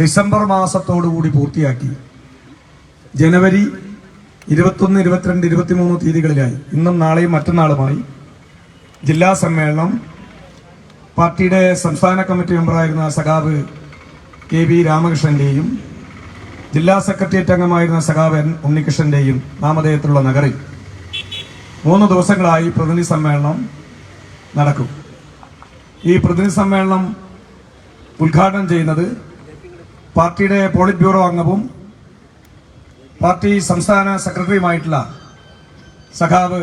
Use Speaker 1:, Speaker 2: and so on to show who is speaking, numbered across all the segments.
Speaker 1: December മാസത്തോടുകൂടി പൂർത്തിയാക്കി. ജനുവരി ഇരുപത്തൊന്ന് ഇരുപത്തിരണ്ട് ഇരുപത്തിമൂന്ന് തീയതികളിലായി. ഇന്നും നാളെയും മറ്റന്നാളുമായി ജില്ലാ സമ്മേളനം പാർട്ടിയുടെ സംസ്ഥാന കമ്മിറ്റി മെമ്പറായിരുന്ന സഖാവ് കെ വി രാമകൃഷ്ണന്റെയും ജില്ലാ സെക്രട്ടേറിയറ്റ് അംഗമായിരുന്ന സഖാവ് എൻ ഉണ്ണികൃഷ്ണന്റെയും നാമധേയത്തിലുള്ള നഗറിൽ മൂന്ന് ദിവസങ്ങളായി പ്രതിനിധി സമ്മേളനം നടക്കും. ഈ പ്രതിനിധി സമ്മേളനം ഉദ്ഘാടനം ചെയ്യുന്നത് പാർട്ടിയുടെ പോളിറ്റ് ബ്യൂറോ അംഗവും പാർട്ടി സംസ്ഥാന സെക്രട്ടറിയുമായിട്ടുള്ള സഖാവ്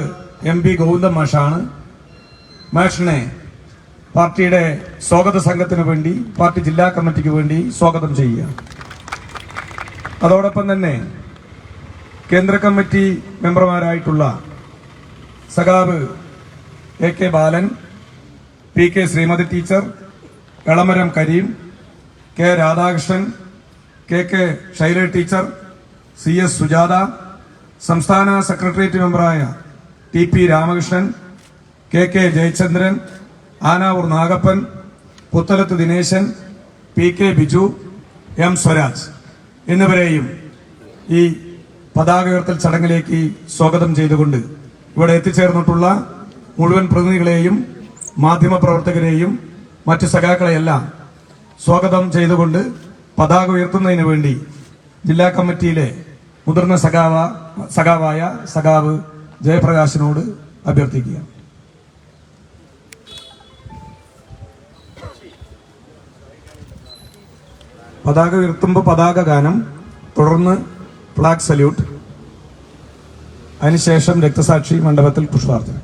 Speaker 1: എം പി ഗോവിന്ദൻ മാഷാണ്. മാഷിനെ പാർട്ടിയുടെ സ്വാഗത സംഘത്തിന് വേണ്ടി പാർട്ടി ജില്ലാ കമ്മിറ്റിക്ക് വേണ്ടി സ്വാഗതം ചെയ്യുക. അതോടൊപ്പം തന്നെ കേന്ദ്ര കമ്മിറ്റി മെമ്പർമാരായിട്ടുള്ള സഖാവ് A K Balan P K Sreemathi teacher Elamaram Kareem K Radhakrishnan K K Shaila teacher C S Sujatha സംസ്ഥാന secretariat മെമ്പറായ T P Ramakrishnan K K Jayachandran Anavoor Nagappan Puthalath Dineshan P K Biju M Swaraj എന്നിവരെയും ഈ പതാക ഉയർത്തൽ ചടങ്ങിലേക്ക് സ്വാഗതം ചെയ്തുകൊണ്ട് ഇവിടെ എത്തിച്ചേർന്നിട്ടുള്ള മുഴുവൻ പ്രതിനിധികളെയും മാധ്യമപ്രവർത്തകരെയും മറ്റു സഖാക്കളെയെല്ലാം സ്വാഗതം ചെയ്തുകൊണ്ട് പതാക ഉയർത്തുന്നതിന് വേണ്ടി ജില്ലാ കമ്മിറ്റിയിലെ മുതിർന്ന സഖാവ സഖാവായ സഖാവ് ജയപ്രകാശിനോട് അഭ്യർത്ഥിക്കുക. പതാക ഉയർത്തുമ്പോൾ പതാക ഗാനം തുടർന്ന് ഫ്ലാഗ് സല്യൂട്ട് അതിനുശേഷം രക്തസാക്ഷി മണ്ഡപത്തിൽ പുഷ്പാർച്ചന.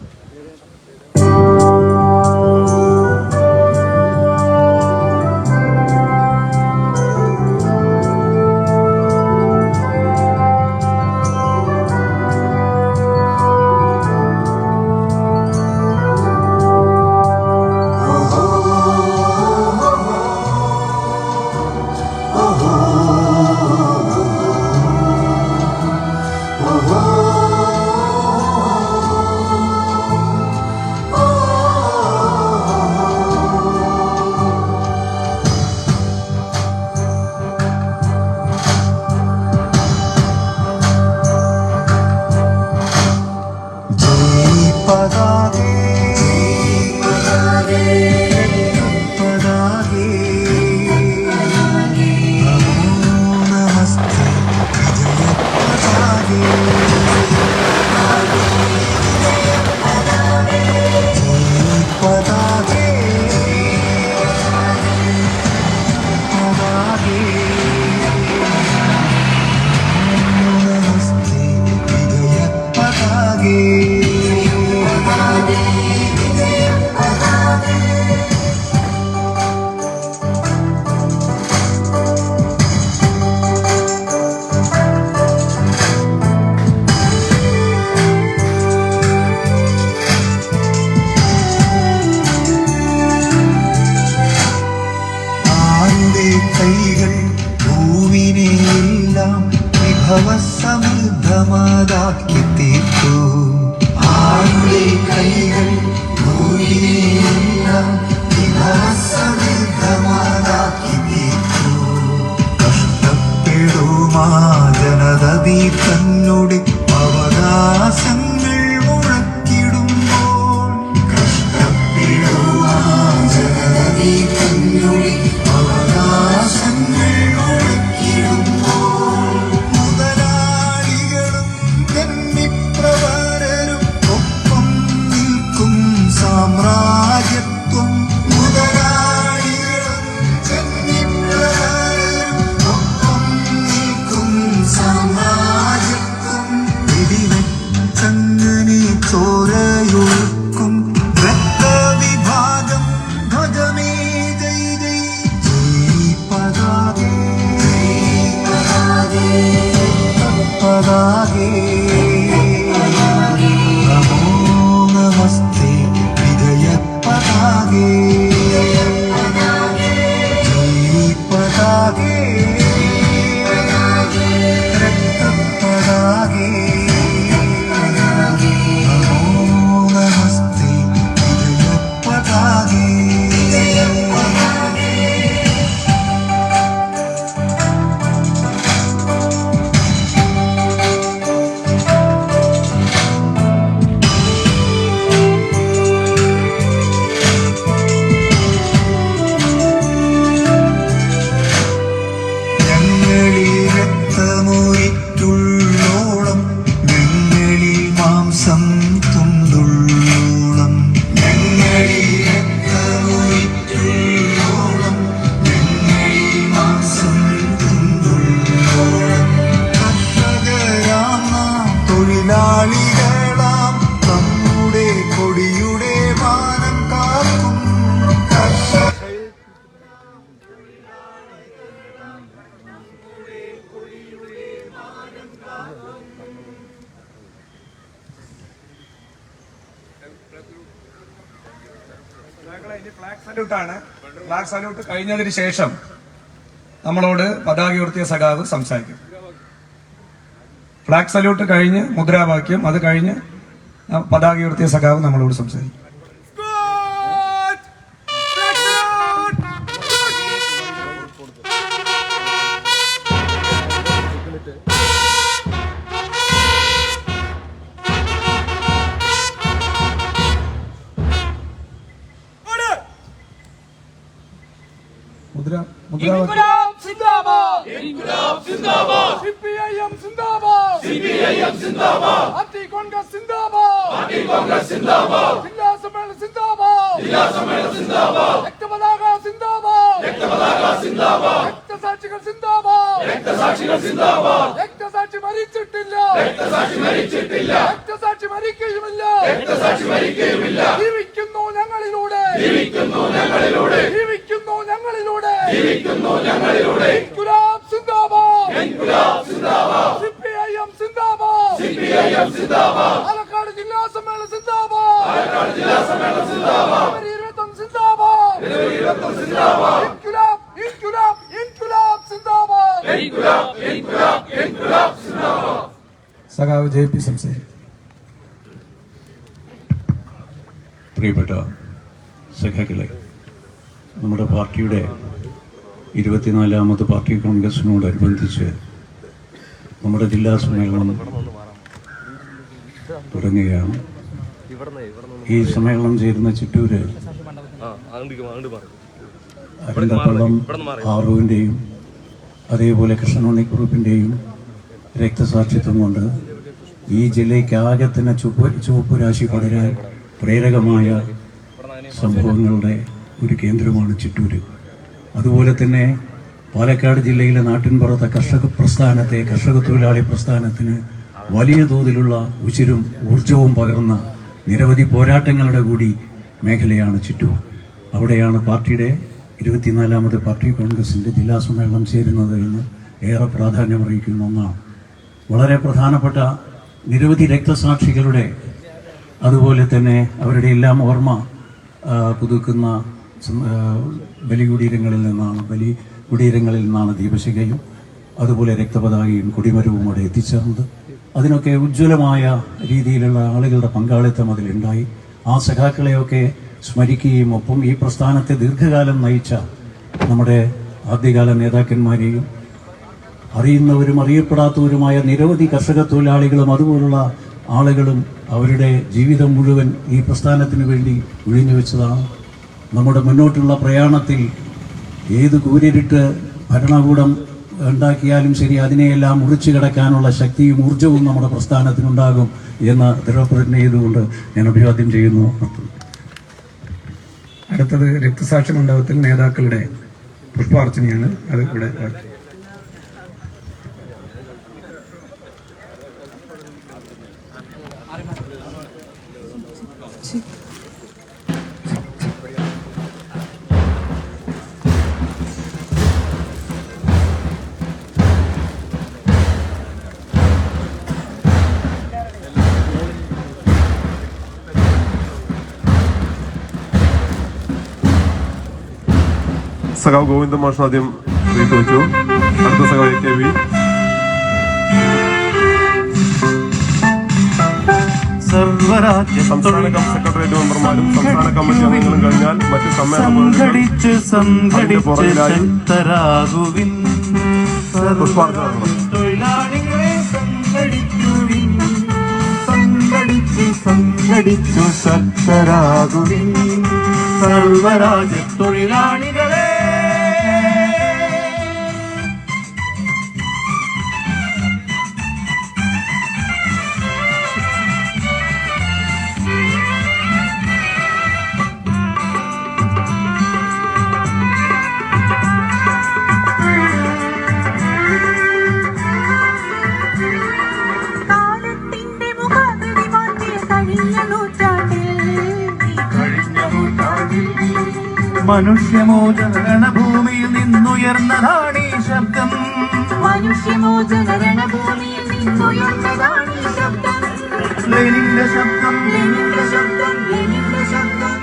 Speaker 1: ഫ്ലാഗ് ഫ്ലാഗ് സല്യൂട്ട് കഴിഞ്ഞതിന് ശേഷം നമ്മളോട് പതാക ഉയർത്തിയ സഖാവ് സംസാരിക്കും. ഫ്ലാഗ് സല്യൂട്ട് കഴിഞ്ഞ് മുദ്രാവാക്യം അത് കഴിഞ്ഞ് പതാക ഉയർത്തിയ സഖാവ് നമ്മളോട് സംസാരിക്കും.
Speaker 2: സിന്ദാബാദ്. പാർട്ടി കോൺഗ്രസ് സിന്ദാബാദ്. പാർട്ടി കോൺഗ്രസ് സിന്ദാബാദ്. ജില്ലാ സമ്മേളനം സിന്ദാബാദ്. ജില്ലാ സമ്മേളനം സിന്ദാബാദ്. രക്തപതാക സിന്ദാബാദ്. രക്തപതാക സിന്ദാബാദ്. രക്തസാക്ഷികൾ സിന്ദാബാദ്. രക്തസാക്ഷികൾ സിന്ദാബാദ്. രക്തസാക്ഷി മരിച്ചിട്ടില്ല. രക്തസാക്ഷി മരിച്ചിട്ടില്ല. രക്തസാക്ഷി മരിക്കുകയുമില്ല. രക്തസാക്ഷി മരിക്കുകയുമില്ല. ജീവിക്കുന്നു ഞങ്ങളിലൂടെ. ജീവിക്കുന്നു ഞങ്ങളിലൂടെ. ജീവിക്കുന്നു ഞങ്ങളിലൂടെ. ജീവിക്കുന്നു ഞങ്ങളിലൂടെ ഇൻകുലാബ് സിന്ദാബാദ് ഇൻകുലാബ് സിന്ദാബാദ് സിപിഐഎം സിന്ദാബാദ് സിപിഐഎം സിന്ദാബാദ്. പാലക്കാട് ജില്ലാ സമ്മേളനം സിന്ദാബാദ്. പാലക്കാട് ജില്ലാ സമ്മേളനം സിന്ദാബാദ്. ഇരുപത്തൊന്ന് സിന്ദാബാദ്. ഇരുപത്തൊന്ന് സിന്ദാബാദ്. ഇൻകുലാബ് ഇൻകുലാബ് ഇൻകുലാബ് സിന്ദാബാദ്. ഇൻകുലാബ് ഇൻകുലാബ് ഇൻകുലാബ് സിന്ദാബാദ്.
Speaker 1: സഖാവ് ജെ പി സംസാരിക്കും
Speaker 3: പ്രിയപ്പെട്ട സഖാക്കളെ നമ്മുടെ പാർട്ടിയുടെ ഇരുപത്തിനാലാമത് പാർട്ടി കോൺഗ്രസിനോടനുബന്ധിച്ച് നമ്മുടെ ജില്ലാ സമ്മേളനം തുടങ്ങുകയാണ്. ഈ സമ്മേളനം ചേരുന്ന ചിറ്റൂര് അരന്തപ്പള്ളം ആറുവിന്റെയും അതേപോലെ കൃഷ്ണനുണ്ണി ഗ്രൂപ്പിന്റെയും രക്തസാക്ഷിത്വം കൊണ്ട് ഈ ജില്ലയ്ക്ക് ആകെ തന്നെ ചുവപ്പ് ചുവപ്പ് രാശി പടരാൻ പ്രേരകമായ സംഭവങ്ങളുടെ ഒരു കേന്ദ്രമാണ് ചിറ്റൂര്. അതുപോലെ തന്നെ പാലക്കാട് ജില്ലയിലെ നാട്ടിൻപുറത്തെ കർഷക പ്രസ്ഥാനത്തെ കർഷക തൊഴിലാളി പ്രസ്ഥാനത്തിന് വലിയ തോതിലുള്ള ഉച്ചിരും ഊർജവും പകർന്ന നിരവധി പോരാട്ടങ്ങളുടെ കൂടി മേഖലയാണ് ചിറ്റൂർ അവിടെയാണ് പാർട്ടിയുടെ ഇരുപത്തിനാലാമത് പാർട്ടി കോൺഗ്രസിന്റെ ജില്ലാ സമ്മേളനം ചേരുന്നത് എന്ന് ഏറെ പ്രാധാന്യമറിയിക്കുന്ന ഒന്നാണ്. വളരെ പ്രധാനപ്പെട്ട നിരവധി രക്തസാക്ഷികളുടെ അതുപോലെ തന്നെ അവരുടെ എല്ലാം ഓർമ്മ പുതുക്കുന്ന ബലികുടീരങ്ങളിൽ നിന്നാണ് ബലി കുടീരങ്ങളിൽ നിന്നാണ് ദീപശിഖയും അതുപോലെ രക്തപതാകയും കുടിമരവും അവിടെ എത്തിച്ചേർന്നത്. അതിനൊക്കെ ഉജ്ജ്വലമായ രീതിയിലുള്ള ആളുകളുടെ പങ്കാളിത്തം അതിലുണ്ടായി. ആ സഖാക്കളെയൊക്കെ സ്മരിക്കുകയും ഒപ്പം ഈ പ്രസ്ഥാനത്തെ ദീർഘകാലം നയിച്ച നമ്മുടെ ആദ്യകാല നേതാക്കന്മാരെയും അറിയുന്നവരും അറിയപ്പെടാത്തവരുമായ നിരവധി കർഷക തൊഴിലാളികളും അതുപോലുള്ള ആളുകളും അവരുടെ ജീവിതം മുഴുവൻ ഈ പ്രസ്ഥാനത്തിന് വേണ്ടി ഒഴിഞ്ഞു വെച്ചതാണ്. നമ്മുടെ മുന്നോട്ടുള്ള പ്രയാണത്തിൽ ഏത് കൂരിരുട്ട് ഭരണകൂടം ഉണ്ടാക്കിയാലും ശരി അതിനെയെല്ലാം മുറിച്ചു കിടക്കാനുള്ള ശക്തിയും ഊർജവും നമ്മുടെ പ്രസ്ഥാനത്തിനുണ്ടാകും എന്ന് ദൃഢപ്രതിജ്ഞ ചെയ്തുകൊണ്ട് ഞാൻ അഭിവാദ്യം ചെയ്യുന്നു.
Speaker 1: അടുത്തത് രക്തസാക്ഷി മണ്ഡപത്തിൽ നേതാക്കളുടെ പുഷ്പാർച്ചനയാണ്. അത് ഇവിടെ
Speaker 4: സഖാവ് ഗോവിന്ദ മാഷ് ആദ്യം റീത്ത് വെച്ചു. അടുത്ത സഖാവ് എ കെ വി
Speaker 5: സർവരാജ്യ
Speaker 4: സംസ്ഥാന കം- സെക്രട്ടേറിയറ്റ് മെമ്പർമാരും സംസ്ഥാന കമ്മിറ്റി അംഗങ്ങളും കഴിഞ്ഞാൽ മറ്റ് സമ്മേളന പ്രതിനിധികൾ
Speaker 5: സംഘടിച്ച് സംഘടിച്ച്
Speaker 4: പുറകിലായി
Speaker 5: ശക്തരാകുവിൻ.
Speaker 4: പുഷ്പാർച്ചന നടത്തണം.
Speaker 5: തൊഴിലാളികളെ സംഘടിക്കുവിൻ മനുഷ്യമോചന ഭൂമിയിൽ നിന്നുയർന്നതാണ് ഈ ശബ്ദം.
Speaker 6: മനുഷ്യമോചന രണഭൂമിയിൽ നിന്നുയർന്നതാണ് ഈ ശബ്ദം.
Speaker 5: ലെനിന്റെ ശബ്ദം.
Speaker 6: ലെനിന്റെ ശബ്ദം ലെനിന്റെ ശബ്ദം.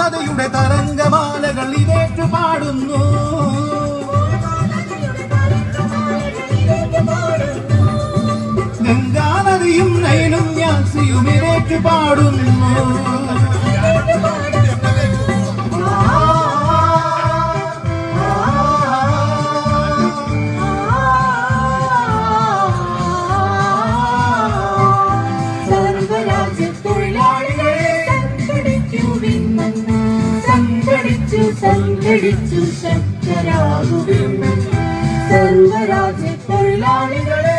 Speaker 5: നദിയുടെ തരംഗമാലകൾ ഇതേറ്റു പാടുന്നു. ഗംഗാ നദിയും നൈലും യാസിയും ഇതേറ്റു പാടുന്നു.
Speaker 6: സംഘടിക്കുവിൻ സംഘടിച്ചു സംഘടിച്ചു ശക്തരാകുവിൻ. സർവരാജ്യത്തൊഴിലാളികളെ